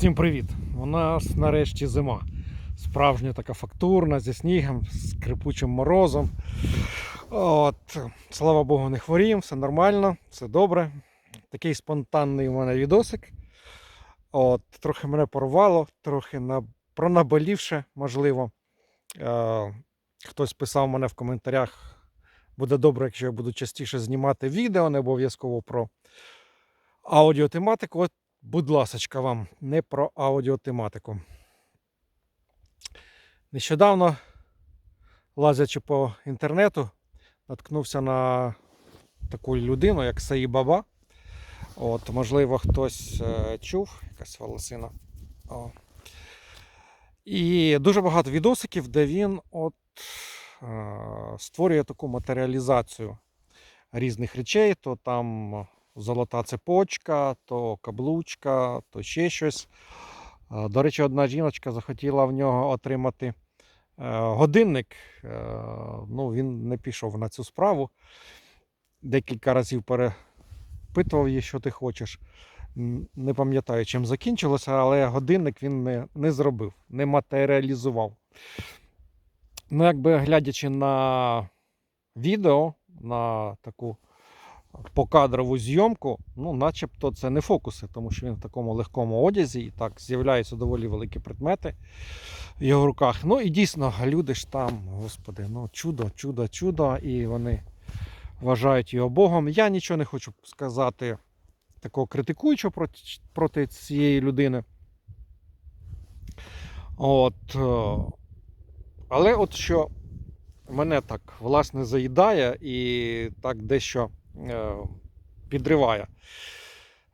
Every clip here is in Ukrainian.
Всім привіт! У нас нарешті зима. Справжня така фактурна, зі снігом, з крипучим морозом. От, слава Богу, не хворіємо, все нормально, все добре. Такий спонтанний у мене відосик. От, трохи мене порвало, трохи на... пронаболівше, можливо. Е, хтось писав мене в коментарях. Буде добре, якщо я буду частіше знімати відео, не обов'язково про аудіотематику. От Будь ласочка вам, не про аудіотематику. Нещодавно, лазячи по інтернету, наткнувся на таку людину, як Саї Баба. От, можливо, хтось е, чув, якась волосина. О. І дуже багато відосиків, де він от, е, створює таку матеріалізацію різних речей, то там золота цепочка, то каблучка, то ще щось. До речі, одна жіночка захотіла в нього отримати е, годинник. Е, Ну, він не пішов на цю справу. Декілька разів перепитував її, що ти хочеш. Не пам'ятаю, чим закінчилося, але годинник він не, не зробив, не матеріалізував. Ну, якби глядячи на відео, на таку покадрову зйомку, ну, начебто це не фокуси, тому що він в такому легкому одязі, і так з'являються доволі великі предмети в його руках. Ну і дійсно, люди ж там, господи, ну чудо, чудо, чудо, і вони вважають його Богом. Я нічого не хочу сказати такого критикуючого проти, проти цієї людини. От, е, але от що мене так власне заїдає і так дещо підриває.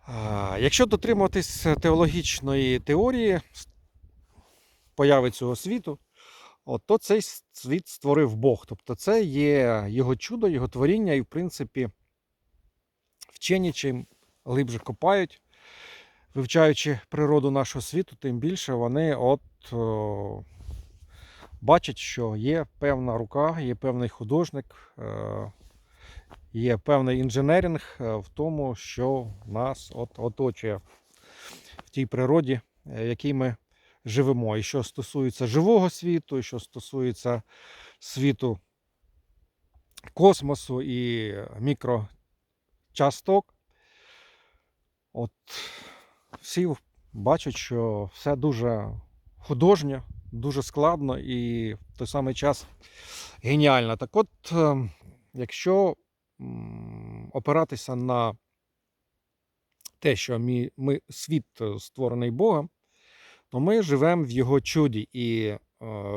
Е, Якщо дотримуватись теологічної теорії появи цього світу, от, то цей світ створив Бог. Тобто це є його чудо, його творіння, і в принципі вчені чим глибше копають, вивчаючи природу нашого світу, тим більше вони от. о, бачать, що є певна рука, є певний художник, е, є певний інженеринг е, в тому, що нас от оточує в тій природі, е, в якій ми живемо. І що стосується живого світу, і що стосується світу космосу і мікрочасток, от всі бачать, що все дуже художньо, дуже складно і в той самий час геніально. Так от, е, якщо опиратися на те, що ми, ми світ е, створений Богом, то ми живемо в його чуді. І е,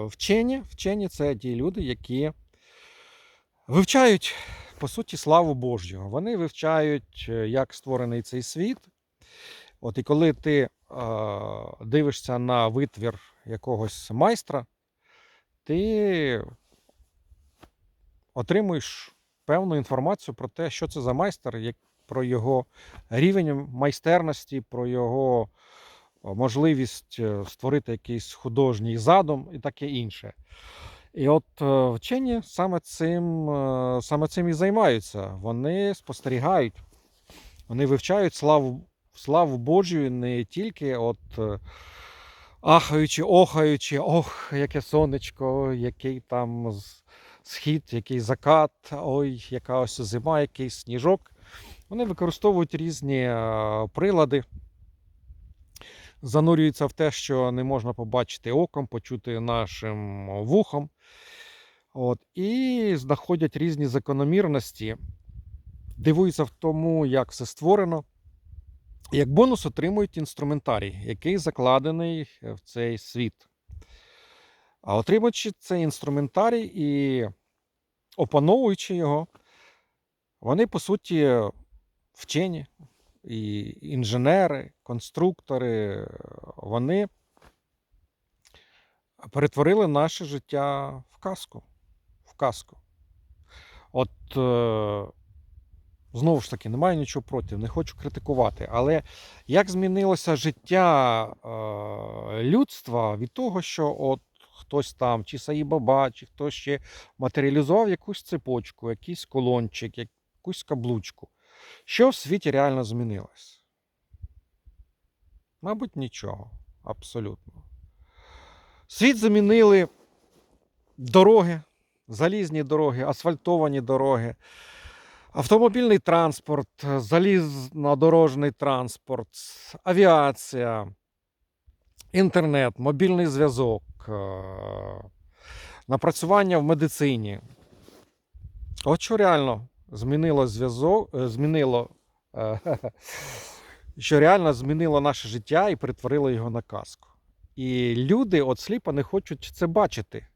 вчені, вчені це ті люди, які вивчають, по суті, славу Божю. Вони вивчають, е, як створений цей світ. От і коли ти дивишся на витвір якогось майстра, ти отримуєш певну інформацію про те, що це за майстер, як, про його рівень майстерності, про його можливість е, створити якийсь художній задум і таке інше. І от е, вчені саме цим, е, саме цим і займаються. Вони спостерігають, вони вивчають славу, славу Божю не тільки от ахаючи, охаючи, ох, яке сонечко, який там схід, який закат, ой, яка ось зима, який сніжок. Вони використовують різні е, прилади, занурюються в те, що не можна побачити оком, почути нашим вухом. От, і знаходять різні закономірності, дивуються в тому, як все створено. Як бонус отримують інструментарій, який закладений в цей світ. А отримуючи цей інструментарій і опановуючи його, вони, по суті, вчені, і інженери, конструктори, вони перетворили наше життя в казку. В казку. От е, знову ж таки, немає нічого проти, не хочу критикувати. Але як змінилося життя е, людства від того, що от хтось там, чи Саї Баба, чи хтось ще матеріалізував якусь цепочку, якийсь колончик, якусь каблучку. Що в світі реально змінилось? Мабуть, нічого. Абсолютно. Світ замінили дороги, залізні дороги, асфальтовані дороги, автомобільний транспорт, залізнодорожний транспорт, авіація, інтернет, мобільний зв'язок, е, напрацювання в медицині. От що реально змінило зв'язок, е, змінило, е, що реально змінило наше життя і перетворило його на казку. І люди от сліпо не хочуть це бачити.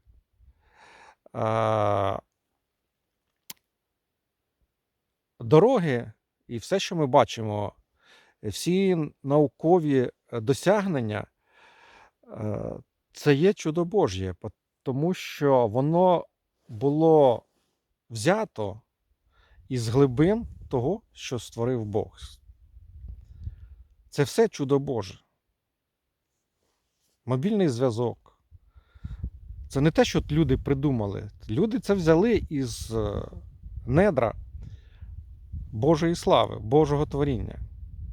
Дороги і все, що ми бачимо, всі наукові досягнення, це є чудо Божє, тому що воно було взято із глибин того, що створив Бог. Це все чудо Боже. Мобільний зв'язок. Це не те, що люди придумали. Люди це взяли із е, недра Божої слави, Божого творіння.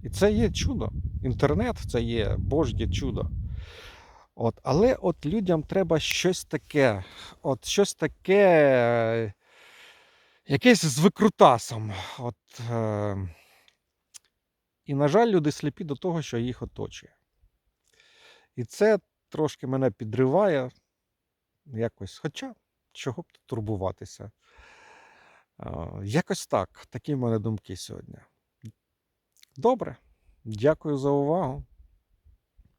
І це є чудо. Інтернет це є Божє чудо. От, але от людям треба щось таке, от щось таке, е, якесь з викрутасом. От, е, і, на жаль, люди сліпі до того, що їх оточує. І це трошки мене підриває якось. Хоча, чого б тут турбуватися? Е, Якось так. Такі в мене думки сьогодні. Добре. Дякую за увагу.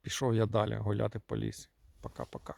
Пішов я далі гуляти по лісі. Пока-пока.